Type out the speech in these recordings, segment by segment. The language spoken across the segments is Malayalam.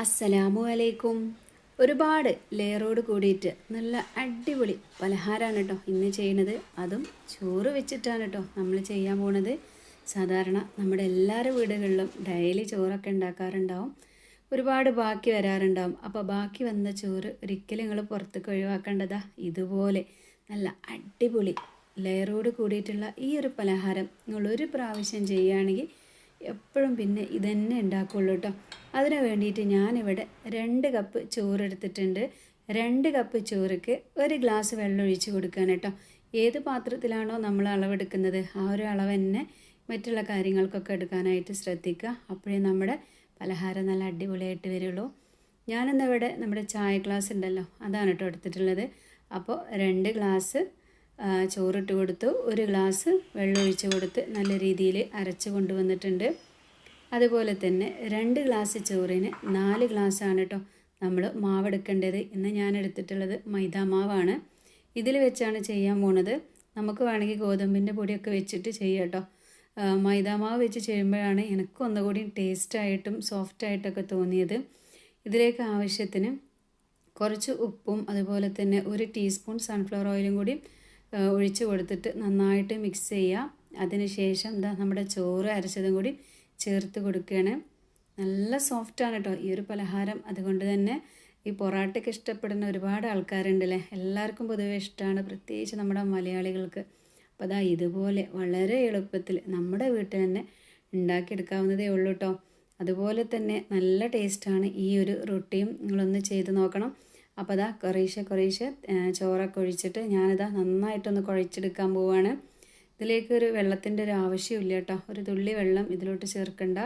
അസ്സലാമു അലൈക്കും ഒരുപാട് ലെയറോട് കൂടിയിട്ട് നല്ല അടിപൊളി പലഹാരമാണ് കേട്ടോ ഇന്ന് ചെയ്യണത് അതും ചോറ് വെച്ചിട്ടാണ് കേട്ടോ നമ്മൾ ചെയ്യാൻ പോണത്. സാധാരണ നമ്മുടെ എല്ലാവരുടെ വീടുകളിലും ഡെയിലി ചോറൊക്കെ ഉണ്ടാക്കാറുണ്ടാവും. ഒരുപാട് ബാക്കി വരാറുണ്ടാവും. അപ്പോൾ ബാക്കി വന്ന ചോറ് ഒരിക്കലും നിങ്ങൾ പുറത്തേക്ക് ഒഴിവാക്കേണ്ടതാ. ഇതുപോലെ നല്ല അടിപൊളി ലെയറോട് കൂടിയിട്ടുള്ള ഈ ഒരു പലഹാരം നിങ്ങൾ ഒരു പ്രാവശ്യം ചെയ്യുകയാണെങ്കിൽ എപ്പോഴും പിന്നെ ഇതന്നെ ഉണ്ടാക്കുള്ളൂ കേട്ടോ അതിന് വേണ്ടിയിട്ട് ഞാനിവിടെ രണ്ട് കപ്പ് ചോറ് എടുത്തിട്ടുണ്ട് രണ്ട് കപ്പ് ചോറുക്ക് ഒരു ഗ്ലാസ് വെള്ളം ഒഴിച്ച് കൊടുക്കുകയാണ് കേട്ടോ ഏത് പാത്രത്തിലാണോ നമ്മൾ അളവെടുക്കുന്നത് ആ ഒരു അളവ് തന്നെ മറ്റുള്ള കാര്യങ്ങൾക്കൊക്കെ എടുക്കാനായിട്ട് ശ്രദ്ധിക്കുക. അപ്പോഴേ നമ്മുടെ പലഹാരം നല്ല അടിപൊളിയായിട്ട് വരുള്ളൂ. ഞാനിന്നിവിടെ നമ്മുടെ ചായ ഗ്ലാസ് ഉണ്ടല്ലോ അതാണ് കേട്ടോ എടുത്തിട്ടുള്ളത്. അപ്പോൾ രണ്ട് ഗ്ലാസ് ചോറിട്ട് കൊടുത്തു. ഒരു ഗ്ലാസ് വെള്ളം ഒഴിച്ച് കൊടുത്ത് നല്ല രീതിയിൽ അരച്ച് കൊണ്ടുവന്നിട്ടുണ്ട്. അതുപോലെ തന്നെ രണ്ട് ഗ്ലാസ് ചോറിന് നാല് ഗ്ലാസ്സാണ് കേട്ടോ നമ്മൾ മാവെടുക്കേണ്ടത്. ഇന്ന് ഞാൻ എടുത്തിട്ടുള്ളത് മൈദ മാവാണ്. ഇതിൽ വെച്ചാണ് ചെയ്യാൻ പോണത്. നമുക്ക് വേണമെങ്കിൽ ഗോതമ്പിന്റെ പൊടിയൊക്കെ വെച്ചിട്ട് ചെയ്യാം കേട്ടോ മൈദ മൈദാ മാവ് വെച്ച് ചെയ്യുമ്പോഴാണ് എനിക്ക് ഒന്നുകൂടി ടേസ്റ്റായിട്ടും സോഫ്റ്റായിട്ടൊക്കെ തോന്നിയത്. ഇതിലേക്ക് ആവശ്യത്തിന് കുറച്ച് ഉപ്പും അതുപോലെ തന്നെ ഒരു ടീസ്പൂൺ സൺഫ്ലവർ ഓയിലും കൂടി ഒഴിച്ച് കൊടുത്തിട്ട് നന്നായിട്ട് മിക്സ് ചെയ്യുക അതിനുശേഷം എന്താ നമ്മുടെ ചോറ് അരച്ചതും കൂടി ചേർത്ത് കൊടുക്കുകയാണ്. നല്ല സോഫ്റ്റാണ് കേട്ടോ ഈ ഒരു പലഹാരം അതുകൊണ്ട് തന്നെ ഈ പൊറാട്ടയ്ക്ക് ഇഷ്ടപ്പെടുന്ന ഒരുപാട് ആൾക്കാരുണ്ടല്ലേ? എല്ലാവർക്കും പൊതുവെ ഇഷ്ടമാണ് പ്രത്യേകിച്ച് നമ്മുടെ മലയാളികൾക്ക്. അപ്പോൾ അതാ ഇതുപോലെ വളരെ എളുപ്പത്തിൽ നമ്മുടെ വീട്ടിൽ തന്നെ ഉണ്ടാക്കിയെടുക്കാവുന്നതേ ഉള്ളൂ കേട്ടോ അതുപോലെ തന്നെ നല്ല ടേസ്റ്റാണ് ഈ ഒരു റൊട്ടിയും നിങ്ങളൊന്ന് ചെയ്ത് നോക്കണം. അപ്പോൾ അതാ കുറേശ്ശെ കുറേശ്ശെ ചോറൊക്കെ ഒഴിച്ചിട്ട് ഞാനിതാ നന്നായിട്ടൊന്ന് കുഴച്ചെടുക്കാൻ പോവുകയാണ് ഇതിലേക്ക് ഒരു വെള്ളത്തിന്റെ ഒരു ആവശ്യമില്ല കേട്ടോ. ഒരു തുള്ളി വെള്ളം ഇതിലോട്ട് ചേർക്കണ്ട.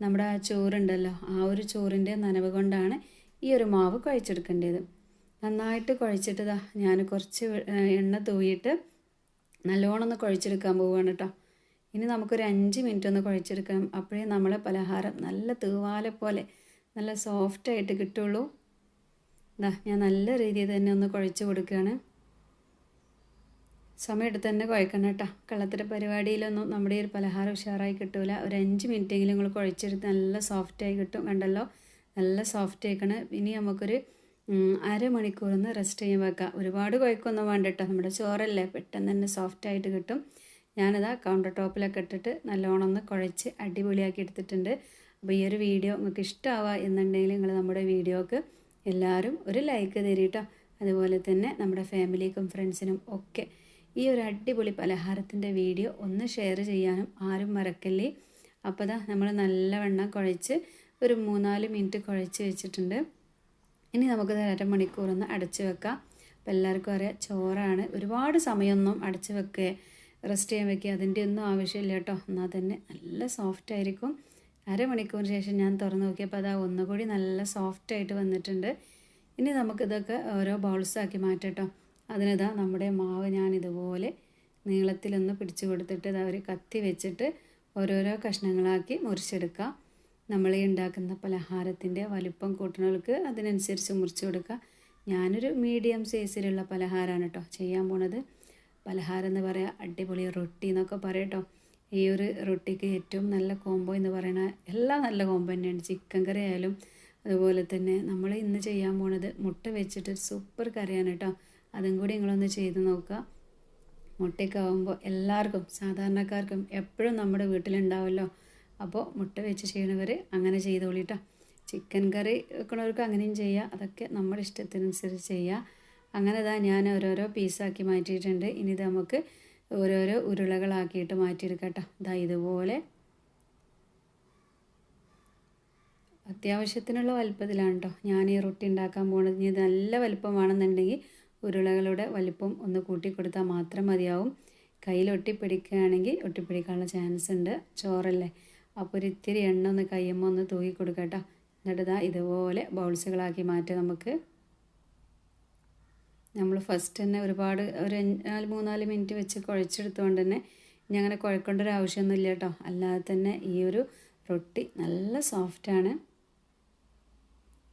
നമ്മുടെ ആ ചോറുണ്ടല്ലോ ആ ഒരു ചോറിന്റെ നനവ് കൊണ്ടാണ് ഈ ഒരു മാവ് കുഴച്ചെടുക്കേണ്ടത്. നന്നായിട്ട് കുഴച്ചിട്ട് ഇതാ ഞാൻ കുറച്ച് എണ്ണ തൂയിട്ട് നല്ലോണം ഒന്ന് കുഴച്ചെടുക്കാൻ പോവുകയാണ് കേട്ടോ. ഇനി നമുക്കൊരു അഞ്ച് മിനിറ്റ് ഒന്ന് കുഴച്ചെടുക്കാം. അപ്പോഴേ നമ്മളെ പലഹാരം നല്ല തൂവാലെ പോലെ നല്ല സോഫ്റ്റായിട്ട് കിട്ടുള്ളൂ. ഇതാ ഞാൻ നല്ല രീതിയിൽ തന്നെ ഒന്ന് കുഴച്ച് കൊടുക്കുകയാണ്. സമയമെടുത്ത് തന്നെ കുഴക്കണം കേട്ടോ. കള്ളത്തര പരിപാടിയിലൊന്നും നമ്മുടെ ഈ ഒരു പലഹാരം ഉഷാറായി കിട്ടൂല. ഒരു അഞ്ച് മിനിറ്റെങ്കിലും നിങ്ങൾ കുഴച്ചെടുത്ത് നല്ല സോഫ്റ്റായി കിട്ടും കണ്ടല്ലോ? നല്ല സോഫ്റ്റ് ആയിക്കണം. ഇനി നമുക്കൊരു അരമണിക്കൂർ ഒന്ന് റെസ്റ്റ് ചെയ്യാൻ വെക്കാം. ഒരുപാട് കുഴക്കൊന്നും വേണ്ട കേട്ടോ. നമ്മുടെ ചോറല്ലേ പെട്ടെന്ന് തന്നെ സോഫ്റ്റായിട്ട് കിട്ടും. ഞാനിതാ കൗണ്ടർ ടോപ്പിലൊക്കെ ഇട്ടിട്ട് നല്ലോണം ഒന്ന് കുഴച്ച് അടിപൊളിയാക്കി എടുത്തിട്ടുണ്ട്. അപ്പോൾ ഈ ഒരു വീഡിയോ നിങ്ങൾക്ക് ഇഷ്ടമാവുക എന്നുണ്ടെങ്കിൽ നിങ്ങൾ നമ്മുടെ വീഡിയോക്ക് എല്ലാവരും ഒരു ലൈക്ക് തരിട്ടോ. അതുപോലെ തന്നെ നമ്മുടെ ഫാമിലിക്കും ഫ്രണ്ട്സിനും ഒക്കെ ഈ ഒരു അടിപൊളി പലഹാരത്തിന്റെ വീഡിയോ ഒന്ന് ഷെയർ ചെയ്യാനും ആരും മറക്കല്ലേ? അപ്പോൾ ദാ നമ്മൾ നല്ലവണ്ണം കുഴച്ച് ഒരു മൂന്നാൽ മിനിറ്റ് കുഴച്ച് വെച്ചിട്ടുണ്ട്. ഇനി നമുക്ക് അരമണിക്കൂറൊന്ന് അടച്ച് വെക്കാം. അപ്പോൾ എല്ലാവർക്കും അറിയാം ചോറാണ്. ഒരുപാട് സമയമൊന്നും അടച്ച് വെക്കുക റെസ്റ്റ് ചെയ്യാൻ വെക്കുക അതിന്റെ ഒന്നും ആവശ്യമില്ല കേട്ടോ. എന്നാൽ തന്നെ നല്ല സോഫ്റ്റ് ആയിരിക്കും. അരമണിക്കൂറിന് ശേഷം ഞാൻ തുറന്ന് നോക്കിയപ്പോൾ അതാ ഒന്നുകൂടി നല്ല സോഫ്റ്റ് ആയിട്ട് വന്നിട്ടുണ്ട്. ഇനി നമുക്കിതൊക്കെ ഓരോ ബൗൾസാക്കി മാറ്റട്ടോ. അതിനിതാ നമ്മുടെ മാവ് ഞാൻ ഇതുപോലെ നീളത്തിലൊന്ന് പിടിച്ചു കൊടുത്തിട്ട് ഇതാ കത്തി വെച്ചിട്ട് ഓരോരോ കഷ്ണങ്ങളാക്കി മുറിച്ചെടുക്കാം. നമ്മൾ ഈ ഉണ്ടാക്കുന്ന പലഹാരത്തിന്റെ വലിപ്പം കൂട്ടുന്നവർക്ക് അതിനനുസരിച്ച് മുറിച്ച് കൊടുക്കുക ഞാനൊരു മീഡിയം സൈസിലുള്ള പലഹാരമാണ് കേട്ടോ ചെയ്യാൻ പോണത്. പലഹാരം എന്ന് പറയാം അടിപൊളി റൊട്ടി എന്നൊക്കെ പറയാം കേട്ടോ. ഈ ഒരു റൊട്ടിക്ക് ഏറ്റവും നല്ല കോംബോ എന്ന് പറയുന്ന എല്ലാം നല്ല കോംബോ തന്നെയാണ്. ചിക്കൻ കറി ആയാലും അതുപോലെ തന്നെ നമ്മൾ ഇന്ന് ചെയ്യാൻ പോണത് മുട്ട വെച്ചിട്ട് സൂപ്പർ കറിയാണ് കേട്ടോ അതും കൂടി നിങ്ങളൊന്ന് ചെയ്ത് നോക്കുക. മുട്ടയൊക്കെ ആകുമ്പോൾ എല്ലാവർക്കും സാധാരണക്കാർക്കും എപ്പോഴും നമ്മുടെ വീട്ടിലുണ്ടാവുമല്ലോ അപ്പോൾ മുട്ട വെച്ച് ചെയ്യണവർ അങ്ങനെ ചെയ്തോളിട്ടോ ചിക്കൻ കറി വെക്കണവർക്ക് അങ്ങനെയും ചെയ്യുക അതൊക്കെ നമ്മുടെ ഇഷ്ടത്തിനനുസരിച്ച് ചെയ്യുക അങ്ങനെ ഞാൻ ഓരോരോ പീസാക്കി മാറ്റിയിട്ടുണ്ട്. ഇനി ഇത് നമുക്ക് ഓരോരോ ഉരുളകളാക്കിയിട്ട് മാറ്റിയെടുക്കട്ടെ. കേട്ടോ ഇതാ ഇതുപോലെ അത്യാവശ്യത്തിനുള്ള വലുപ്പത്തിലാണ് കേട്ടോ ഞാൻ ഈ റൊട്ടി ഉണ്ടാക്കാൻ പോകുന്നത് ഇനി നല്ല വലിപ്പമാണെന്നുണ്ടെങ്കിൽ ഉരുളകളുടെ വലിപ്പം ഒന്ന് കൂട്ടി കൊടുത്താൽ മാത്രം മതിയാവും. കയ്യിൽ ഒട്ടിപ്പിടിക്കുകയാണെങ്കിൽ ഒട്ടിപ്പിടിക്കാനുള്ള ചാൻസ് ഉണ്ട്. ചോറല്ലേ? അപ്പോൾ ഒരു ഇത്തിരി എണ്ണ ഒന്ന് കയ്യുമ്പോൾ ഒന്ന് തൂക്കി കൊടുക്കട്ടോ കേട്ടോ എന്നിട്ട് ഇതാ ഇതുപോലെ ബൗൾസുകളാക്കി മാറ്റാം നമുക്ക്. നമ്മൾ ഫസ്റ്റ് തന്നെ ഒരുപാട് ഒരു നാല് മൂന്നാൽ മിനിറ്റ് വെച്ച് കുഴച്ചെടുത്തുകൊണ്ട് തന്നെ ഇനി അങ്ങനെ കുഴക്കേണ്ട ഒരു ആവശ്യമൊന്നുമില്ല കേട്ടോ. അല്ലാതെ തന്നെ ഈ ഒരു റൊട്ടി നല്ല സോഫ്റ്റാണ്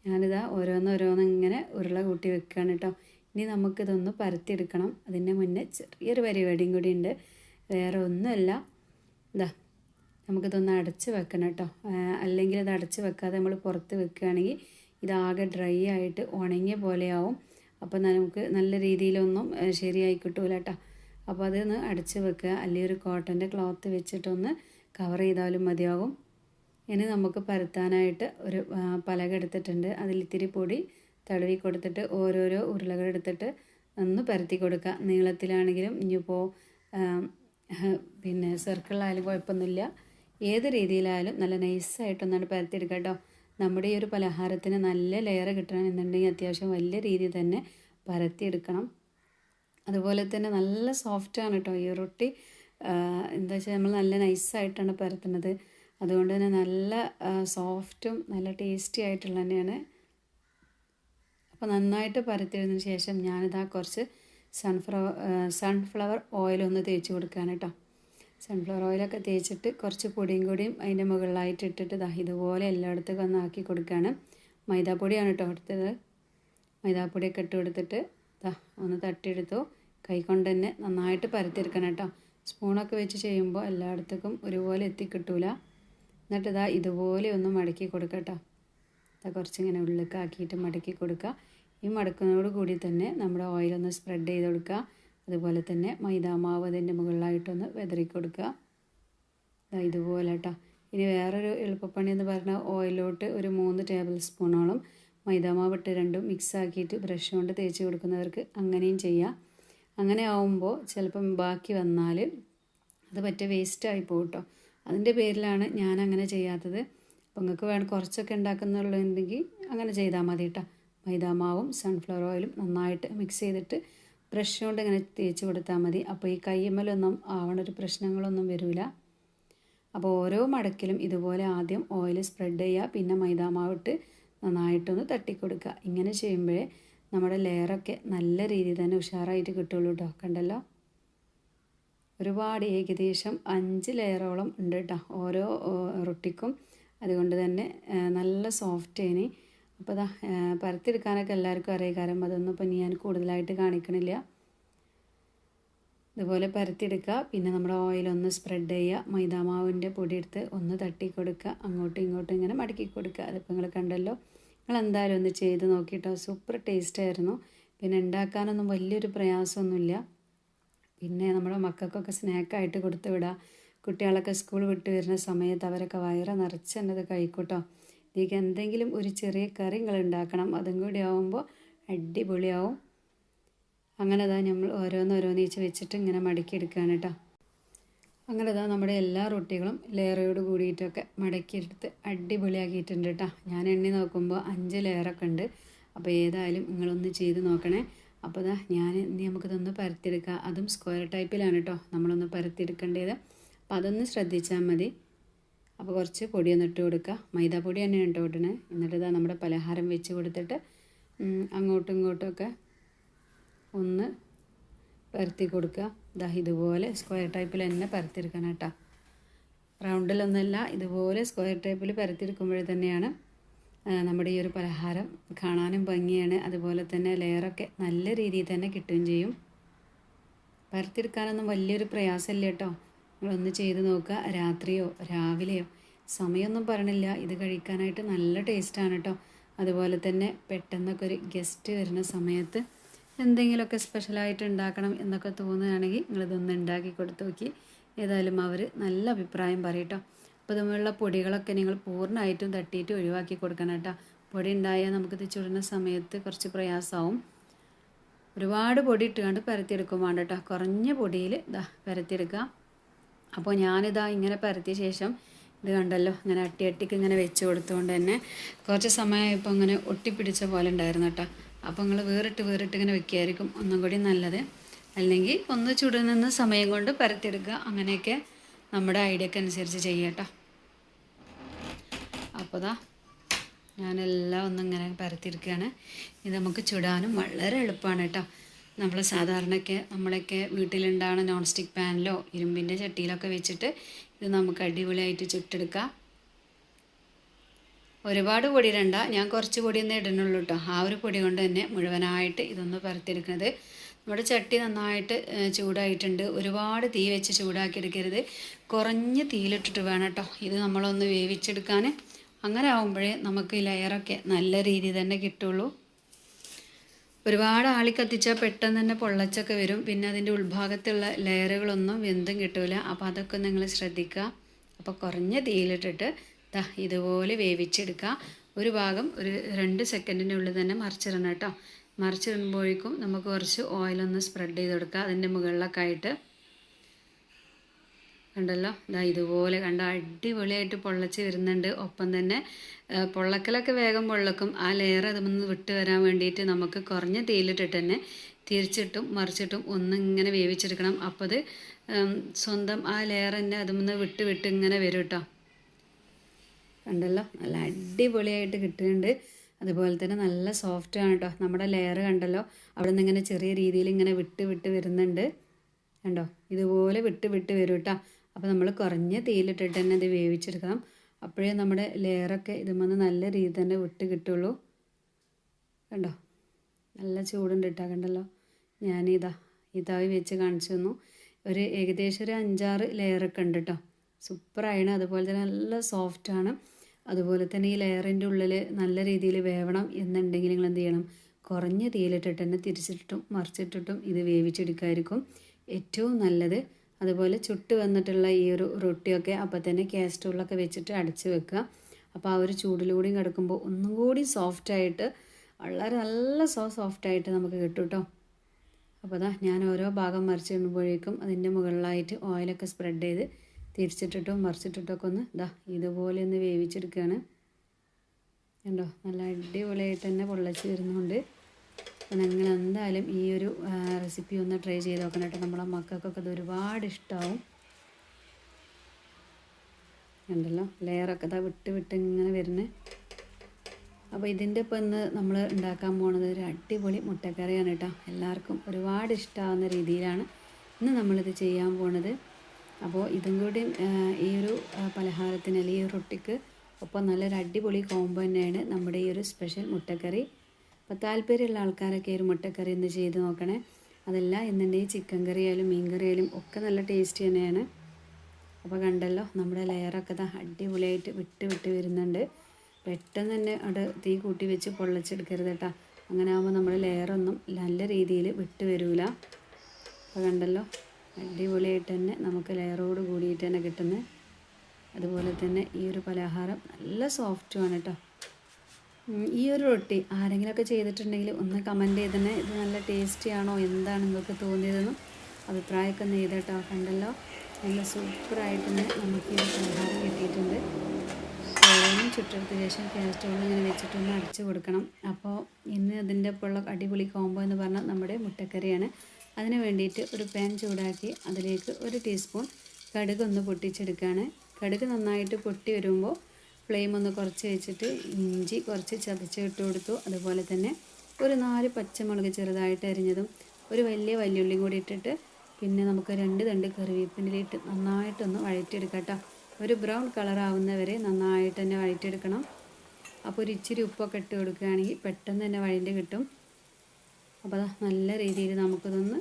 ഞാനിതാ ഓരോന്ന് ഓരോന്ന് ഇങ്ങനെ ഉരുള കൂട്ടി വെക്കുകയാണ് കേട്ടോ. ഇനി നമുക്കിതൊന്ന് പരത്തിയെടുക്കണം. അതിന്റെ മുന്നേ ചെറിയൊരു പരിപാടിയും കൂടി ഉണ്ട്. വേറെ ഒന്നുമല്ല. ഇതാ നമുക്കിതൊന്ന് അടച്ച് വെക്കണം കേട്ടോ. അല്ലെങ്കിൽ ഇത് അടച്ച് വെക്കാതെ നമ്മൾ പുറത്ത് വെക്കുകയാണെങ്കിൽ ഇതാകെ ഡ്രൈ ആയിട്ട് ഉണങ്ങിയ പോലെയാവും. അപ്പോൾ നമുക്ക് നല്ല രീതിയിലൊന്നും ശരിയായി കിട്ടൂല കേട്ടോ. അപ്പോൾ അതൊന്ന് അടച്ച് വെക്കുക. അല്ലെങ്കിൽ ഒരു കോട്ടന്റെ ക്ലോത്ത് വെച്ചിട്ടൊന്ന് കവർ ചെയ്താലും മതിയാകും. ഇനി നമുക്ക് പരത്താനായിട്ട് ഒരു പലക എടുത്തിട്ടുണ്ട്. അതിൽ ഇത്തിരി പൊടി തടവി കൊടുത്തിട്ട് ഓരോരോ ഉരുളകൾ എടുത്തിട്ട് ഒന്ന് പരത്തി കൊടുക്കുക. നീളത്തിലാണെങ്കിലും ഇനിയിപ്പോൾ പിന്നെ സർക്കിളിലായാലും കുഴപ്പമൊന്നുമില്ല. ഏത് രീതിയിലായാലും നല്ല നൈസായിട്ടൊന്നാണ് പരത്തിയെടുക്കുക കേട്ടോ. നമ്മുടെ ഈ ഒരു പലഹാരത്തിന് നല്ല ലെയർ കിട്ടണമെന്നുണ്ടെങ്കിൽ അത്യാവശ്യം വലിയ രീതിയിൽ തന്നെ പരത്തിയെടുക്കണം. അതുപോലെ തന്നെ നല്ല സോഫ്റ്റാണ് കേട്ടോ ഈ റൊട്ടി എന്താ വെച്ചാൽ നമ്മൾ നല്ല നൈസായിട്ടാണ് പരത്തുന്നത്. അതുകൊണ്ട് തന്നെ നല്ല സോഫ്റ്റും നല്ല ടേസ്റ്റി ആയിട്ടുള്ള തന്നെയാണ്. അപ്പോൾ നന്നായിട്ട് പരത്തിയതിനു ശേഷം ഞാനിതാ കുറച്ച് സൺഫ്ലവർ സൺഫ്ലവർ ഓയിലൊന്ന് തേച്ച് കൊടുക്കുകയാണ് കേട്ടോ സൺഫ്ലവർ ഓയിലൊക്കെ തേച്ചിട്ട് കുറച്ച് പൊടിയും കൂടിയും അതിന്റെ മുകളിലായിട്ട് ഇട്ടിട്ട് ദാ ഇതുപോലെ എല്ലായിടത്തേക്കും ഒന്ന് ആക്കി കൊടുക്കുകയാണ്. മൈദാപ്പൊടിയാണ് കേട്ടോ എടുത്തത്. മൈദാപ്പൊടിയൊക്കെ ഇട്ട് കൊടുത്തിട്ട് ദാ ഒന്ന് തട്ടിയെടുത്തു. കൈ കൊണ്ട് തന്നെ നന്നായിട്ട് പരത്തിയെടുക്കണം കേട്ടോ. സ്പൂണൊക്കെ വെച്ച് ചെയ്യുമ്പോൾ എല്ലായിടത്തേക്കും ഒരുപോലെ എത്തിക്കിട്ടൂല. എന്നിട്ട് ഇതാ ഇതുപോലെ ഒന്ന് മടക്കി കൊടുക്കട്ടോ ഇതാ കുറച്ചിങ്ങനെ ഉള്ളിലേക്ക് ആക്കിയിട്ട് മടക്കി കൊടുക്കുക. ഈ മടക്കുന്നതോട് കൂടി തന്നെ നമ്മുടെ ഓയിലൊന്ന് സ്പ്രെഡ് ചെയ്ത് കൊടുക്കുക. അതുപോലെ തന്നെ മൈദാമാവ് അതിന്റെ മുകളിലായിട്ടൊന്ന് വെതറി കൊടുക്കുക ഇതുപോലെ കേട്ടോ ഇനി വേറൊരു എളുപ്പപ്പണി എന്ന് പറഞ്ഞാൽ ഓയിലോട്ട് ഒരു മൂന്ന് ടേബിൾ സ്പൂണോളം മൈദാമാവ് ഇട്ട് രണ്ടും മിക്സ് ആക്കിയിട്ട് ബ്രഷ് കൊണ്ട് തേച്ച് കൊടുക്കുന്നവർക്ക് അങ്ങനെയും ചെയ്യാം. അങ്ങനെ ആവുമ്പോൾ ചിലപ്പം ബാക്കി വന്നാൽ അത് പറ്റ വേസ്റ്റായി പോകും കേട്ടോ അതിന്റെ പേരിലാണ് ഞാൻ അങ്ങനെ ചെയ്യാത്തത്. അപ്പോൾ നിങ്ങൾക്ക് വേണം കുറച്ചൊക്കെ ഉണ്ടാക്കുന്നുള്ളുണ്ടെങ്കിൽ അങ്ങനെ ചെയ്താൽ മതി കേട്ടോ മൈദാമാവും സൺഫ്ലവർ ഓയിലും നന്നായിട്ട് മിക്സ് ചെയ്തിട്ട് ബ്രഷ് കൊണ്ട് ഇങ്ങനെ തേച്ച് കൊടുത്താൽ മതി. അപ്പോൾ ഈ കയ്യമ്മലൊന്നും ആവണ ഒരു പ്രശ്നങ്ങളൊന്നും വരില്ല അപ്പോൾ ഓരോ മടക്കിലും ഇതുപോലെ ആദ്യം ഓയിൽ സ്പ്രെഡ് ചെയ്യുക പിന്നെ മൈദാമാവിട്ട് നന്നായിട്ടൊന്ന് തട്ടിക്കൊടുക്കുക. ഇങ്ങനെ ചെയ്യുമ്പോഴേ നമ്മുടെ ലെയറൊക്കെ നല്ല രീതിയിൽ തന്നെ ഉഷാറായിട്ട് കിട്ടുള്ളൂ കേട്ടോ കണ്ടല്ലോ? ഒരുപാട് ഏകദേശം അഞ്ച് ലെയറോളം ഉണ്ട് കേട്ടോ ഓരോ റൊട്ടിക്കും. അതുകൊണ്ട് തന്നെ നല്ല സോഫ്റ്റ് ഇനി അപ്പോൾ ഇതാ പരത്തിയെടുക്കാനൊക്കെ എല്ലാവർക്കും അറിയാം. കാരണം അതൊന്നും ഇപ്പം ഞാൻ കൂടുതലായിട്ട് കാണിക്കണില്ല. ഇതുപോലെ പരത്തിയെടുക്കുക. പിന്നെ നമ്മുടെ ഓയിലൊന്ന് സ്പ്രെഡ് ചെയ്യുക. മൈദാമാവിന്റെ പൊടി എടുത്ത് ഒന്ന് തട്ടി കൊടുക്കുക അങ്ങോട്ടും ഇങ്ങോട്ടും ഇങ്ങനെ മടക്കി കൊടുക്കുക. അതിപ്പോൾ നിങ്ങൾ കണ്ടല്ലോ. നിങ്ങൾ എന്തായാലും ഒന്ന് ചെയ്ത് നോക്കിയിട്ടോ സൂപ്പർ ടേസ്റ്റ് ആയിരുന്നു. പിന്നെ ഉണ്ടാക്കാനൊന്നും വലിയൊരു പ്രയാസമൊന്നുമില്ല. പിന്നെ നമ്മുടെ മക്കൾക്കൊക്കെ സ്നാക്കായിട്ട് കൊടുത്തു വിടുക കുട്ടികളൊക്കെ സ്കൂൾ വിട്ട് വരുന്ന സമയത്ത് അവരൊക്കെ വയറ് നിറച്ച് തന്നെ അത് കഴിക്കൂട്ടോ. ഇതിലേക്ക് എന്തെങ്കിലും ഒരു ചെറിയ കറി നിങ്ങൾ ഉണ്ടാക്കണം അതും കൂടി ആവുമ്പോൾ അടിപൊളിയാവും. അങ്ങനെ ഇതാ നമ്മൾ ഓരോന്നോരോന്ന് വെച്ച് വെച്ചിട്ട് ഇങ്ങനെ മടക്കിയെടുക്കുകയാണ് കേട്ടോ. അങ്ങനെ ഇതാ നമ്മുടെ എല്ലാ റൊട്ടികളും ലെയറോട് കൂടിയിട്ടൊക്കെ മടക്കിയെടുത്ത് അടിപൊളിയാക്കിയിട്ടുണ്ട് കേട്ടോ. ഞാൻ എണ്ണി നോക്കുമ്പോൾ അഞ്ച് ലെയറൊക്കെ ഉണ്ട്. അപ്പോൾ ഏതായാലും നിങ്ങളൊന്ന് ചെയ്ത് നോക്കണേ. അപ്പോൾ ഇതാ ഞാൻ ഇനി നമുക്കിതൊന്ന് പരത്തിയെടുക്കാം. അതും സ്ക്വയർ ടൈപ്പിലാണ് കേട്ടോ നമ്മളൊന്ന് പരത്തിയെടുക്കേണ്ടത്. അപ്പോൾ അതൊന്ന് ശ്രദ്ധിച്ചാൽ മതി. അപ്പോൾ കുറച്ച് പൊടിയൊന്ന് ഇട്ട് കൊടുക്കുക മൈദാപ്പൊടി തന്നെയാണ് ഇട്ട് ഇടണേ എന്നിട്ട് ഇതാ നമ്മുടെ പലഹാരം വെച്ച് കൊടുത്തിട്ട് അങ്ങോട്ടും ഇങ്ങോട്ടുമൊക്കെ ഒന്ന് പരത്തി കൊടുക്കുക ഇതാ ഇതുപോലെ സ്ക്വയർ ടൈപ്പിൽ തന്നെ പരത്തിയെടുക്കണം കേട്ടോ. റൗണ്ടിലൊന്നല്ല ഇതുപോലെ സ്ക്വയർ ടൈപ്പിൽ പരത്തിയെടുക്കുമ്പോഴേ തന്നെയാണ് നമ്മുടെ ഈ ഒരു പലഹാരം കാണാനും ഭംഗിയാണ്. അതുപോലെ തന്നെ ലെയറൊക്കെ നല്ല രീതിയിൽ തന്നെ കിട്ടുകയും ചെയ്യും. പരത്തിയെടുക്കാനൊന്നും വലിയൊരു പ്രയാസമില്ല കേട്ടോ. നിങ്ങളൊന്ന് ചെയ്ത് നോക്കുക. രാത്രിയോ രാവിലെയോ സമയമൊന്നും പറഞ്ഞില്ല ഇത് കഴിക്കാനായിട്ട് നല്ല ടേസ്റ്റാണ് കേട്ടോ അതുപോലെ തന്നെ പെട്ടെന്നൊക്കെ ഒരു ഗസ്റ്റ് വരുന്ന സമയത്ത് എന്തെങ്കിലുമൊക്കെ സ്പെഷ്യലായിട്ട് ഉണ്ടാക്കണം എന്നൊക്കെ തോന്നുകയാണെങ്കിൽ നിങ്ങളിതൊന്ന് ഉണ്ടാക്കി കൊടുത്തു നോക്കി. ഏതായാലും അവർ നല്ല അഭിപ്രായം പറയും കേട്ടോ അപ്പോൾ ഇതുപോലുള്ള പൊടികളൊക്കെ നിങ്ങൾ പൂർണമായിട്ടും തട്ടിയിട്ട് ഒഴിവാക്കി കൊടുക്കണം കേട്ടോ പൊടി ഉണ്ടായാൽ നമുക്കിത് ചുടുന്ന സമയത്ത് കുറച്ച് പ്രയാസമാവും. ഒരുപാട് പൊടി ഇട്ടുകൊണ്ട് പരത്തിയെടുക്കും വേണ്ട കേട്ടോ കുറഞ്ഞ പൊടിയിൽ ഇതാ പരത്തിയെടുക്കുക. അപ്പോൾ ഞാനിതാ ഇങ്ങനെ പരത്തിയ ശേഷം ഇത് കണ്ടല്ലോ ഇങ്ങനെ അട്ടി അട്ടിക്ക് ഇങ്ങനെ വെച്ച് കൊടുത്തുകൊണ്ട് തന്നെ കുറച്ച് സമയം ഇപ്പോൾ ഇങ്ങനെ ഒട്ടിപ്പിടിച്ച പോലെ ഉണ്ടായിരുന്നു കേട്ടോ അപ്പോൾ നിങ്ങൾ വേറിട്ട് വേറിട്ട് ഇങ്ങനെ വെക്കുകയായിരിക്കും ഒന്നും കൂടി നല്ലത്. അല്ലെങ്കിൽ ഒന്ന് ചുടുന്ന സമയം കൊണ്ട് പരത്തിയെടുക്കുക. അങ്ങനെയൊക്കെ നമ്മുടെ ഐഡിയക്ക് അനുസരിച്ച് ചെയ്യട്ടോ അപ്പോൾ ദാ ഞാനെല്ലാം ഒന്നും ഇങ്ങനെ പരത്തിയിരിക്കുകയാണ് ഇത് നമുക്ക് ചുടാനും വളരെ എളുപ്പമാണ് കേട്ടോ നമ്മൾ സാധാരണയൊക്കെ നമ്മളൊക്കെ വീട്ടിലുണ്ടാകുന്ന നോൺ സ്റ്റിക്ക് പാനിലോ ഇരുമ്പിന്റെ ചട്ടിയിലൊക്കെ വെച്ചിട്ട് ഇത് നമുക്ക് അടിപൊളിയായിട്ട് ചുട്ടെടുക്കാം. ഒരുപാട് പൊടി ഇടണ്ട ഞാൻ കുറച്ച് പൊടി ഒന്നേ ഇടണുള്ളൂ കേട്ടോ ആ ഒരു പൊടി കൊണ്ട് തന്നെ മുഴുവനായിട്ട് ഇതൊന്ന് പരത്തിയെടുക്കുന്നത് നമ്മുടെ ചട്ടി നന്നായിട്ട് ചൂടായിട്ടുണ്ട്. ഒരുപാട് തീ വെച്ച് ചൂടാക്കി എടുക്കരുത് കുറഞ്ഞ തീയിലിട്ടിട്ട് വേണം കേട്ടോ ഇത് നമ്മളൊന്ന് വേവിച്ചെടുക്കാൻ. അങ്ങനെ ആകുമ്പോഴേ നമുക്ക് ഈ ലെയറൊക്കെ നല്ല രീതിയിൽ തന്നെ കിട്ടുള്ളൂ. ഒരുപാട് ആളി കത്തിച്ചാൽ പെട്ടെന്ന് തന്നെ പൊള്ളച്ചൊക്കെ വരും. പിന്നെ അതിന്റെ ഉൾഭാഗത്തുള്ള ലെയറുകളൊന്നും വെന്തും കിട്ടില്ല അപ്പോൾ അതൊക്കെ നിങ്ങൾ ശ്രദ്ധിക്കുക. അപ്പോൾ കുറഞ്ഞ തീയിലിട്ടിട്ട് ദാ ഇതുപോലെ വേവിച്ചെടുക്കുക. ഒരു ഭാഗം ഒരു രണ്ട് സെക്കൻഡിന്റെ ഉള്ളിൽ തന്നെ മറിച്ചിടണം കേട്ടോ. മറിച്ചിടുമ്പോഴേക്കും നമുക്ക് കുറച്ച് ഓയിലൊന്ന് സ്പ്രെഡ് ചെയ്ത് കൊടുക്കുക. അതിന്റെ മുകളിലൊക്കെ ആയിട്ട് കണ്ടല്ലോ? ഇതാ ഇതുപോലെ കണ്ട? അടിപൊളിയായിട്ട് പൊള്ളച്ച് വരുന്നുണ്ട്. ഒപ്പം തന്നെ പൊള്ളക്കലൊക്കെ വേഗം പൊള്ളക്കും. ആ ലെയർ അതിൽ വിട്ട് വരാൻ വേണ്ടിയിട്ട് നമുക്ക് കുറഞ്ഞ തീയിലിട്ടിട്ട് തന്നെ തിരിച്ചിട്ടും മറിച്ചിട്ടും ഒന്നിങ്ങനെ വേവിച്ചെടുക്കണം. അപ്പോൾ അത് സ്വന്തം ആ ലെയർ തന്നെ അതിൽ നിന്ന് വിട്ട് വിട്ട് ഇങ്ങനെ വരും കേട്ടോ കണ്ടല്ലോ? നല്ല അടിപൊളിയായിട്ട് കിട്ടുന്നുണ്ട്. അതുപോലെ തന്നെ നല്ല സോഫ്റ്റ് ആണ് കേട്ടോ നമ്മുടെ ലെയർ കണ്ടല്ലോ? അവിടെ നിന്ന് ഇങ്ങനെ ചെറിയ രീതിയിൽ ഇങ്ങനെ വിട്ട് വിട്ട് വരുന്നുണ്ട്. കണ്ടോ? ഇതുപോലെ വിട്ട് വിട്ട് വരും കേട്ടോ അപ്പോൾ നമ്മൾ കുറഞ്ഞ തീയിലിട്ടിട്ട് തന്നെ ഇത് വേവിച്ചെടുക്കണം. അപ്പോഴേ നമ്മുടെ ലെയറൊക്കെ ഇതുമെന്ന് നല്ല രീതിയിൽ തന്നെ വിട്ട് കിട്ടുള്ളൂ. കണ്ടോ? നല്ല ചൂടുണ്ട് ഇട്ടാക്കണ്ടല്ലോ കണ്ടല്ലോ? ഞാനിതാ ഇതായി വെച്ച് കാണിച്ചു തന്നു. ഒരു ഏകദേശം ഒരു അഞ്ചാറ് ലെയറൊക്കെ ഉണ്ട് കേട്ടോ. സൂപ്പറായാണ്. അതുപോലെ തന്നെ നല്ല സോഫ്റ്റാണ്. അതുപോലെ തന്നെ ഈ ലെയറിന്റെ ഉള്ളിൽ നല്ല രീതിയിൽ വേവണം എന്നുണ്ടെങ്കിൽ നിങ്ങൾ എന്ത് ചെയ്യണം? കുറഞ്ഞ തീയിലിട്ടിട്ട് തന്നെ തിരിച്ചിട്ടിട്ടും മറിച്ചിട്ടിട്ടും ഇത് വേവിച്ചെടുക്കായിരിക്കും ഏറ്റവും നല്ലത്. അതുപോലെ ചുട്ട് വന്നിട്ടുള്ള ഈ ഒരു റൊട്ടിയൊക്കെ അപ്പോൾ തന്നെ കാസ്ട്രോളൊക്കെ വെച്ചിട്ട് അടച്ച് വെക്കുക. അപ്പോൾ ആ ഒരു ചൂടിലൂടെയും കിടക്കുമ്പോൾ ഒന്നും കൂടി സോഫ്റ്റായിട്ട് വളരെ നല്ല സോ സോഫ്റ്റായിട്ട് നമുക്ക് കിട്ടും കേട്ടോ അപ്പോൾ അതാ ഞാൻ ഓരോ ഭാഗം മറിച്ച് മറിച്ചിടുമ്പോഴേക്കും അതിന്റെ മുകളിലായിട്ട് ഓയിലൊക്കെ സ്പ്രെഡ് ചെയ്ത് തിരിച്ചിട്ടിട്ടും മറിച്ചിട്ടിട്ടൊക്കെ ഒന്ന് ഇതാ ഇതുപോലെ ഒന്ന് വേവിച്ചെടുക്കുകയാണ്. കണ്ടോ? നല്ല അടിപൊളിയായിട്ട് തന്നെ പൊള്ളച്ച് വരുന്നുണ്ട്. അപ്പോൾ നിങ്ങൾ എന്തായാലും ഈ ഒരു റെസിപ്പി ഒന്ന് ട്രൈ ചെയ്ത് നോക്കണം കേട്ടോ. നമ്മളെ മക്കൾക്കൊക്കെ ഇത് ഒരുപാട് ഇഷ്ടമാവും ഉണ്ടല്ലോ ലെയറൊക്കെ ഇതാ വിട്ട് വിട്ട് ഇങ്ങനെ വരുന്നത് അപ്പോൾ ഇതിന്റെ ഇപ്പം ഇന്ന് നമ്മൾ ഉണ്ടാക്കാൻ പോണത് ഒരു അടിപൊളി മുട്ടക്കറിയാണ് കേട്ടോ. എല്ലാവർക്കും ഒരുപാട് ഇഷ്ടമാവുന്ന രീതിയിലാണ് ഇന്ന് നമ്മളിത് ചെയ്യാൻ പോണത്. അപ്പോൾ ഇതും കൂടി ഈ ഒരു പലഹാരത്തിന് അല്ലെങ്കിൽ ഈ റൊട്ടിക്ക് ഒപ്പം നല്ലൊരു അടിപൊളി കോംബോ തന്നെയാണ് നമ്മുടെ ഈ ഒരു സ്പെഷ്യൽ മുട്ടക്കറി. അപ്പോൾ താല്പര്യമുള്ള ആൾക്കാരൊക്കെ ഒരു മുട്ടക്കറി ഒന്ന് ചെയ്ത് നോക്കണേ. അതല്ല എന്നുണ്ടെങ്കിൽ ചിക്കൻ കറി ആയാലും മീൻ കറി ആയാലും ഒക്കെ നല്ല ടേസ്റ്റ് തന്നെയാണ്. അപ്പോൾ കണ്ടല്ലോ നമ്മുടെ ലെയറൊക്കെ ഇതാ അടിപൊളിയായിട്ട് വിട്ട് വിട്ട് വരുന്നുണ്ട്. പെട്ടെന്ന് തന്നെ അവിടെ തീ കൂട്ടി വെച്ച് പൊള്ളച്ചെടുക്കരുത് കേട്ടോ. അങ്ങനെ ആകുമ്പോൾ നമ്മുടെ ലെയറൊന്നും നല്ല രീതിയിൽ വിട്ട് വരില്ല അപ്പോൾ കണ്ടല്ലോ അടിപൊളിയായിട്ട് തന്നെ നമുക്ക് ലെയറോട് കൂടിയിട്ട് തന്നെ കിട്ടുന്നത്. അതുപോലെ തന്നെ ഈ ഒരു പലഹാരം നല്ല സോഫ്റ്റുമാണ് കേട്ടോ. ഈ ഒരു റൊട്ടി ആരെങ്കിലുമൊക്കെ ചെയ്തിട്ടുണ്ടെങ്കിൽ ഒന്ന് കമന്റ് ചെയ്ത് തന്നെ ഇത് നല്ല ടേസ്റ്റി ആണോ? എന്താണ് നിങ്ങൾക്ക് തോന്നിയതെന്നും അഭിപ്രായമൊക്കെ ഒന്ന് ചെയ്തേട്ടോ കണ്ടല്ലോ? നല്ല സൂപ്പറായിട്ട് തന്നെ നമുക്ക് ഈ ഒരു പലഹാരം കിട്ടിയിട്ടുണ്ട്. ഓരോന്നും ചുട്ടെടുത്ത ശേഷം കാസ്ട്രോളിൽ ഇങ്ങനെ വെച്ചിട്ടൊന്ന് അടച്ചു കൊടുക്കണം. അപ്പോൾ ഇന്ന് അതിന്റെ ഒപ്പമുള്ള അടിപൊളി കോംബോ എന്ന് പറഞ്ഞാൽ നമ്മുടെ മുട്ടക്കറിയാണ്. അതിന് വേണ്ടിയിട്ട് ഒരു പാൻ ചൂടാക്കി അതിലേക്ക് ഒരു ടീസ്പൂൺ കടുക് ഒന്ന് പൊട്ടിച്ചെടുക്കുകയാണ്. കടുക് നന്നായിട്ട് പൊട്ടി വരുമ്പോൾ ഫ്ലെയിം ഒന്ന് കുറച്ച് വെച്ചിട്ട് ഇഞ്ചി കുറച്ച് ചതച്ചിട്ട് കൊടുത്തു. അതുപോലെ തന്നെ ഒരു നാല് പച്ചമുളക് ചെറുതായിട്ട് അരിഞ്ഞതും ഒരു വലിയ വല്യുള്ളിയും കൂടി ഇട്ടിട്ട് പിന്നെ നമുക്ക് രണ്ട് തണ്ട് കറിവേപ്പിനിലിട്ട് നന്നായിട്ടൊന്ന് വഴറ്റിയെടുക്കാം കേട്ടോ ഒരു ബ്രൗൺ കളർ ആവുന്നവരെ നന്നായിട്ട് തന്നെ വഴറ്റിയെടുക്കണം. അപ്പോൾ ഒരു ഇച്ചിരി ഉപ്പൊക്കെ ഇട്ട് കൊടുക്കുകയാണെങ്കിൽ പെട്ടെന്ന് തന്നെ വഴന്റെ കിട്ടും. അപ്പോൾ അതാ നല്ല രീതിയിൽ നമുക്കിതൊന്ന്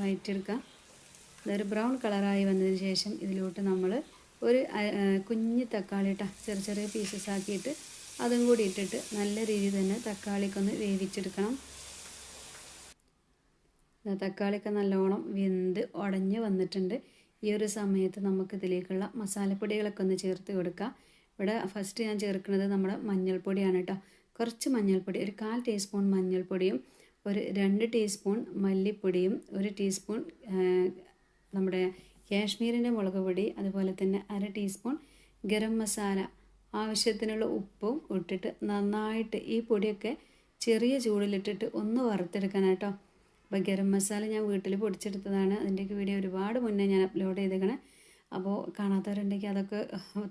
വഴറ്റിയെടുക്കാം. ഇതൊരു ബ്രൗൺ കളറായി വന്നതിന് ശേഷം ഇതിലോട്ട് നമ്മൾ ഒരു കുഞ്ഞു തക്കാളി ഇട്ടാ ചെറിയ ചെറിയ പീസസ് ആക്കിയിട്ട് അതും കൂടി ഇട്ടിട്ട് നല്ല രീതിയിൽ തന്നെ തക്കാളിക്കൊന്ന് വേവിച്ചെടുക്കണം. ദാ തക്കാളിയൊക്കെ നല്ലോണം വെന്ത് ഉടഞ്ഞ് വന്നിട്ടുണ്ട്. ഈ ഒരു സമയത്ത് നമുക്ക് ഇതിലേക്കുള്ള മസാലപ്പൊടികളൊക്കെ ഒന്ന് ചേർത്ത് കൊടുക്കാം. ഇവിടെ ഫസ്റ്റ് ഞാൻ ചേർക്കുന്നത് നമ്മുടെ മഞ്ഞൾപ്പൊടിയാണ് കേട്ടോ. കുറച്ച് മഞ്ഞൾപ്പൊടി ഒരു കാൽ ടീസ്പൂൺ മഞ്ഞൾപ്പൊടിയും ഒരു രണ്ട് ടീസ്പൂൺ മല്ലിപ്പൊടിയും ഒരു ടീസ്പൂൺ നമ്മുടെ കാശ്മീരിന്റെ മുളക് പൊടി അതുപോലെ തന്നെ അര ടീസ്പൂൺ ഗരം മസാല ആവശ്യത്തിനുള്ള ഉപ്പും ഇട്ടിട്ട് നന്നായിട്ട് ഈ പൊടിയൊക്കെ ചെറിയ ചൂടിലിട്ടിട്ട് ഒന്ന് വറുത്തെടുക്കണം കേട്ടോ അപ്പോൾ ഗരം മസാല ഞാൻ വീട്ടിൽ പൊടിച്ചെടുത്തതാണ്. അതിന്റെയൊക്കെ വീഡിയോ ഒരുപാട് മുന്നേ ഞാൻ അപ്ലോഡ് ചെയ്തേക്കണേ. അപ്പോൾ കാണാത്തവരുണ്ടെങ്കിൽ അതൊക്കെ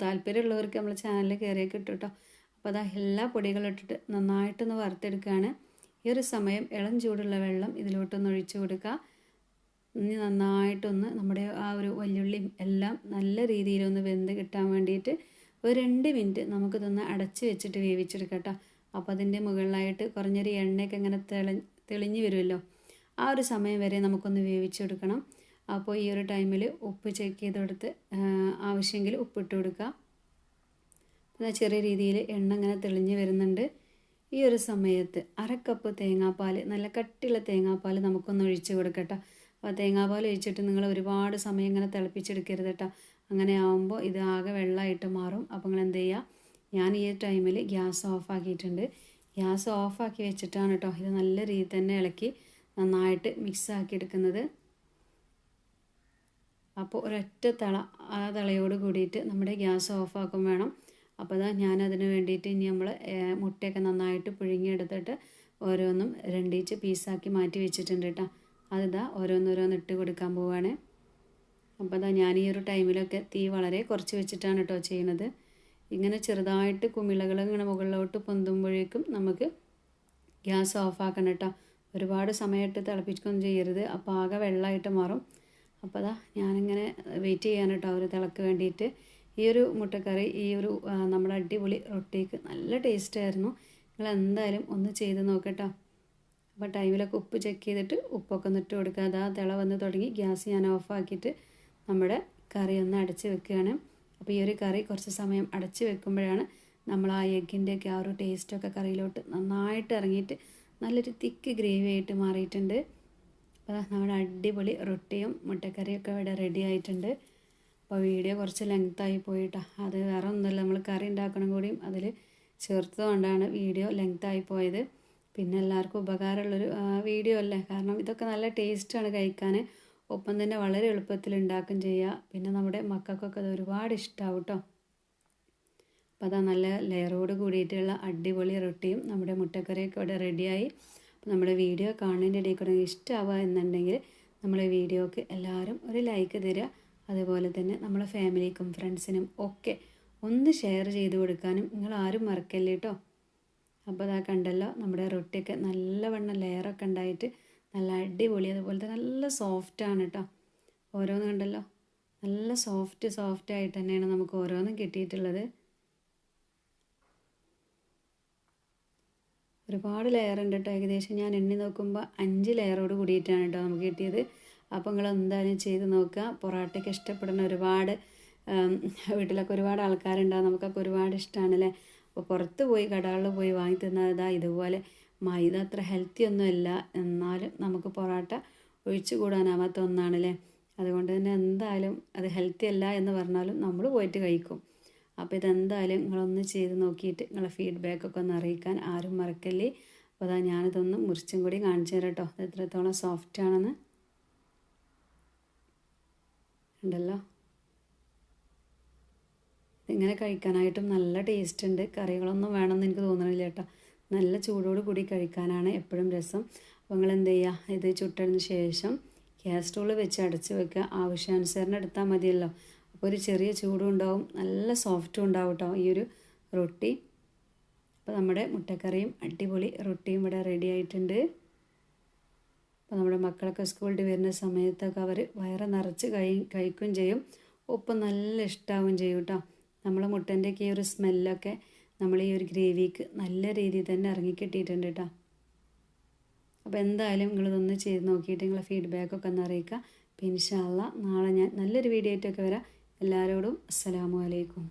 താല്പര്യമുള്ളവർക്ക് നമ്മൾ ചാനലിൽ കയറിയൊക്കെ ഇട്ടു കേട്ടോ അപ്പോൾ അതാ എല്ലാ പൊടികളും ഇട്ടിട്ട് നന്നായിട്ടൊന്ന് വറുത്തെടുക്കുകയാണ് ഈ ഒരു സമയം ഇളം ചൂടുള്ള വെള്ളം ഇതിലോട്ടൊന്ന് ഒഴിച്ചു കൊടുക്കുക. ഇനി നന്നായിട്ടൊന്ന് നമ്മുടെ ആ ഒരു വല്യുള്ളിയും എല്ലാം നല്ല രീതിയിലൊന്ന് വെന്ത് കിട്ടാൻ വേണ്ടിയിട്ട് ഒരു രണ്ട് മിനിറ്റ് നമുക്കിതൊന്ന് അടച്ച് വെച്ചിട്ട് വേവിച്ചെടുക്കാം അപ്പോൾ അതിന്റെ മുകളിലായിട്ട് കുറഞ്ഞൊരു എണ്ണയൊക്കെ ഇങ്ങനെ തെളി തെളിഞ്ഞ് വരുമല്ലോ. ആ ഒരു സമയം വരെ നമുക്കൊന്ന് വേവിച്ചെടുക്കണം. അപ്പോൾ ഈ ഒരു ടൈമിൽ ഉപ്പ് ചെക്ക് ചെയ്തെടുത്ത് ആവശ്യമെങ്കിൽ ഉപ്പിട്ട് കൊടുക്കുക. എന്നാൽ ചെറിയ രീതിയിൽ എണ്ണ ഇങ്ങനെ തെളിഞ്ഞ് വരുന്നുണ്ട്. ഈ ഒരു സമയത്ത് അരക്കപ്പ് കപ്പ് തേങ്ങാപ്പാൽ നല്ല കട്ടിയുള്ള തേങ്ങാപ്പാൽ നമുക്കൊന്ന് ഒഴിച്ച് കൊടുക്കട്ടോ അപ്പോൾ തേങ്ങാപാൽ ഒഴിച്ചിട്ട് നിങ്ങൾ ഒരുപാട് സമയം ഇങ്ങനെ തിളപ്പിച്ചെടുക്കരുത് കേട്ടോ അങ്ങനെ ആകുമ്പോൾ ഇത് ആകെ വെള്ളമായിട്ട് മാറും. അപ്പോൾ നിങ്ങൾ എന്ത് ചെയ്യുക ഞാൻ ഈ ടൈമിൽ ഗ്യാസ് ഓഫ് ആക്കിയിട്ടുണ്ട്. ഗ്യാസ് ഓഫ് ആക്കി വെച്ചിട്ടാണ് കേട്ടോ ഇത് നല്ല രീതിയിൽ തന്നെ ഇളക്കി നന്നായിട്ട് മിക്സ് ആക്കി എടുക്കുന്നത്. അപ്പോൾ ഒരൊറ്റ തള ആ തളയോട് കൂടിയിട്ട് നമ്മുടെ ഗ്യാസ് ഓഫാക്കും വേണം. അപ്പോൾ അതാ ഞാനതിന് വേണ്ടിയിട്ട് ഇനി നമ്മൾ മുട്ടയൊക്കെ നന്നായിട്ട് പുഴുങ്ങിയെടുത്തിട്ട് ഓരോന്നും രണ്ടീച്ച് പീസാക്കി മാറ്റി വെച്ചിട്ടുണ്ട് കേട്ടോ അതിതാ ഓരോന്നോരോന്ന് ഇട്ട് കൊടുക്കാൻ പോവാണ്. അപ്പോൾ അതാ ഞാൻ ഈ ഒരു ടൈമിലൊക്കെ തീ വളരെ കുറച്ച് വെച്ചിട്ടാണ് കേട്ടോ ചെയ്യുന്നത് ഇങ്ങനെ ചെറുതായിട്ട് കുമിളകൾ ഇങ്ങനെ മുകളിലോട്ട് പൊന്തുമ്പോഴേക്കും നമുക്ക് ഗ്യാസ് ഓഫാക്കണം കേട്ടോ ഒരുപാട് സമയമായിട്ട് തിളപ്പിക്കൊന്നും ചെയ്യരുത്. അപ്പോൾ ആകെ വെള്ളമായിട്ട് മാറും. അപ്പോൾ അതാ ഞാനിങ്ങനെ വെയിറ്റ് ചെയ്യാൻ കേട്ടോ ഒരു തിളക്ക് വേണ്ടിയിട്ട്. ഈ ഒരു മുട്ടക്കറി ഈ ഒരു നമ്മുടെ അടിപൊളി റൊട്ടിക്ക് നല്ല ടേസ്റ്റായിരുന്നു നിങ്ങൾ എന്തായാലും ഒന്ന് ചെയ്ത് നോക്കട്ടോ അപ്പോൾ ടൈമിലൊക്കെ ഉപ്പ് ചെക്ക് ചെയ്തിട്ട് ഉപ്പൊക്കെ ഒന്ന് ഇട്ട് കൊടുക്കുക. അതാ തിള വന്ന് തുടങ്ങി. ഗ്യാസ് ഞാൻ ഓഫാക്കിയിട്ട് നമ്മുടെ കറി ഒന്ന് അടച്ച് വെക്കുകയാണ്. അപ്പോൾ ഈ ഒരു കറി കുറച്ച് സമയം അടച്ച് വെക്കുമ്പോഴാണ് നമ്മൾ ആ എഗ്ഗിന്റെയൊക്കെ ആ ഒരു ടേസ്റ്റൊക്കെ കറിയിലോട്ട് നന്നായിട്ട് ഇറങ്ങിയിട്ട് നല്ലൊരു തിക്ക് ഗ്രേവി ആയിട്ട് മാറിയിട്ടുണ്ട്. അപ്പോൾ നമ്മുടെ അടിപൊളി റൊട്ടിയും മുട്ടക്കറിയൊക്കെ ഇവിടെ റെഡി ആയിട്ടുണ്ട്. അപ്പോൾ വീഡിയോ കുറച്ച് ലെങ്ത്തായി പോയിട്ടാ. അത് വേറെ ഒന്നുമില്ല. നമ്മൾ കറി ഉണ്ടാക്കണം കൂടിയും അതിൽ ചേർത്തതുകൊണ്ടാണ് വീഡിയോ ലെങ്ത്തായി പോയത്. പിന്നെ എല്ലാവർക്കും ഉപകാരമുള്ളൊരു വീഡിയോ അല്ലേ? കാരണം ഇതൊക്കെ നല്ല ടേസ്റ്റാണ് കഴിക്കാൻ. ഒപ്പം തന്നെ വളരെ എളുപ്പത്തിൽ ഉണ്ടാക്കും ചെയ്യുക. പിന്നെ നമ്മുടെ മക്കൾക്കൊക്കെ അത് ഒരുപാട് ഇഷ്ടമാവും കേട്ടോ അപ്പോൾ അതാ നല്ല ലെയറോട് കൂടിയിട്ടുള്ള അടിപൊളി റൊട്ടിയും നമ്മുടെ മുട്ടക്കറിയൊക്കെ ഇവിടെ റെഡിയായി അപ്പോൾ നമ്മുടെ വീഡിയോ കാണുന്നതിന്റെ ഇടയിൽ കൂടെ ഇഷ്ടമാവുക എന്നുണ്ടെങ്കിൽ നമ്മളെ വീഡിയോക്ക് എല്ലാവരും ഒരു ലൈക്ക് തരിക. അതുപോലെ തന്നെ നമ്മളെ ഫാമിലിക്കും ഫ്രണ്ട്സിനും ഒക്കെ ഒന്ന് ഷെയർ ചെയ്ത് കൊടുക്കാനും നിങ്ങൾ ആരും മറക്കല്ലേ കേട്ടോ അപ്പോൾ അതാ കണ്ടല്ലോ നമ്മുടെ റൊട്ടിയൊക്കെ നല്ലവണ്ണം ലെയറൊക്കെ ഉണ്ടായിട്ട് നല്ല അടിപൊളി അതുപോലെ തന്നെ നല്ല സോഫ്റ്റാണ് കേട്ടോ ഓരോന്ന് കണ്ടല്ലോ നല്ല സോഫ്റ്റ് സോഫ്റ്റ് ആയിട്ട് തന്നെയാണ് നമുക്ക് ഓരോന്നും കിട്ടിയിട്ടുള്ളത്. ഒരുപാട് ലെയർ ഉണ്ട് കേട്ടോ ഏകദേശം ഞാൻ എണ്ണി നോക്കുമ്പോൾ അഞ്ച് ലെയറോട് കൂടിയിട്ടാണ് കേട്ടോ നമുക്ക് കിട്ടിയത്. അപ്പോൾ നിങ്ങൾ എന്തായാലും ചെയ്ത് നോക്കുക. പൊറോട്ടയ്ക്ക് ഇഷ്ടപ്പെടുന്ന ഒരുപാട് വീട്ടിലൊക്കെ ഒരുപാട് ആൾക്കാരുണ്ടാകും നമുക്കൊക്കെ ഒരുപാട് ഇഷ്ടമാണല്ലേ അപ്പോൾ പുറത്ത് പോയി കടകളിൽ പോയി വാങ്ങി തിന്നതാ ഇതുപോലെ മൈദ അത്ര ഹെൽത്തി ഒന്നുമല്ല. എന്നാലും നമുക്ക് പൊറോട്ട ഒഴിച്ചു കൂടാനാവാത്ത ഒന്നാണല്ലേ? അതുകൊണ്ട് തന്നെ എന്തായാലും അത് ഹെൽത്തി അല്ല എന്ന് പറഞ്ഞാലും നമ്മൾ പോയിട്ട് കഴിക്കും. അപ്പോൾ ഇതെന്തായാലും നിങ്ങളൊന്ന് ചെയ്ത് നോക്കിയിട്ട് നിങ്ങളെ ഫീഡ്ബാക്കൊക്കെ ഒന്ന് അറിയിക്കാൻ ആരും മറക്കല്ലേ. അപ്പോൾ അതാ ഞാനിതൊന്ന് മുറിച്ചും കൂടി കാണിച്ചു തരാം കേട്ടോ ഇത് എത്രത്തോളം സോഫ്റ്റ് ആണെന്ന്. ഉണ്ടല്ലോ? ഇങ്ങനെ കഴിക്കാനായിട്ടും നല്ല ടേസ്റ്റ് ഉണ്ട്. കറികളൊന്നും വേണമെന്ന് എനിക്ക് തോന്നണില്ല കേട്ടോ. നല്ല ചൂടോട് കൂടി കഴിക്കാനാണ് എപ്പോഴും രസം. അപ്പോൾ നിങ്ങൾ എന്ത് ചെയ്യുക ഇത് ചുട്ടതിന് ശേഷം ഗ്യാസ് സ്റ്റോൾ വെച്ച് അടച്ച് വെക്കുക. ആവശ്യാനുസരണം എടുത്താൽ മതിയല്ലോ. അപ്പോൾ ഒരു ചെറിയ ചൂടും ഉണ്ടാവും. നല്ല സോഫ്റ്റും ഉണ്ടാവും കേട്ടോ ഈ ഒരു റൊട്ടി. അപ്പോൾ നമ്മുടെ മുട്ടക്കറിയും അടിപൊളി റൊട്ടിയും ഇവിടെ റെഡി ആയിട്ടുണ്ട്. അപ്പോൾ നമ്മുടെ മക്കളൊക്കെ സ്കൂളിൽ വരുന്ന സമയത്തൊക്കെ അവർ വയറ് നിറച്ച് കഴി കഴിക്കുകയും ചെയ്യും. ഒപ്പം നല്ല ഇഷ്ടമാവുകയും ചെയ്യും കേട്ടോ. നമ്മളെ മുട്ടന്റെയൊക്കെ ഈ ഒരു സ്മെല്ലൊക്കെ നമ്മൾ ഈ ഒരു ഗ്രേവിക്ക് നല്ല രീതിയിൽ തന്നെ ഇറങ്ങിക്കിട്ടിയിട്ടുണ്ട് കേട്ടോ അപ്പോൾ എന്തായാലും നിങ്ങളിതൊന്ന് ചെയ്ത് നോക്കിയിട്ട് നിങ്ങളെ ഫീഡ്ബാക്കൊക്കെ ഒന്ന് അറിയിക്കുക. അപ്പോൾ ഇൻഷാല്ല നാളെ ഞാൻ നല്ലൊരു വീഡിയോ ആയിട്ടൊക്കെ വരാം. എല്ലാവരോടും അസ്സലാമു അലൈക്കും.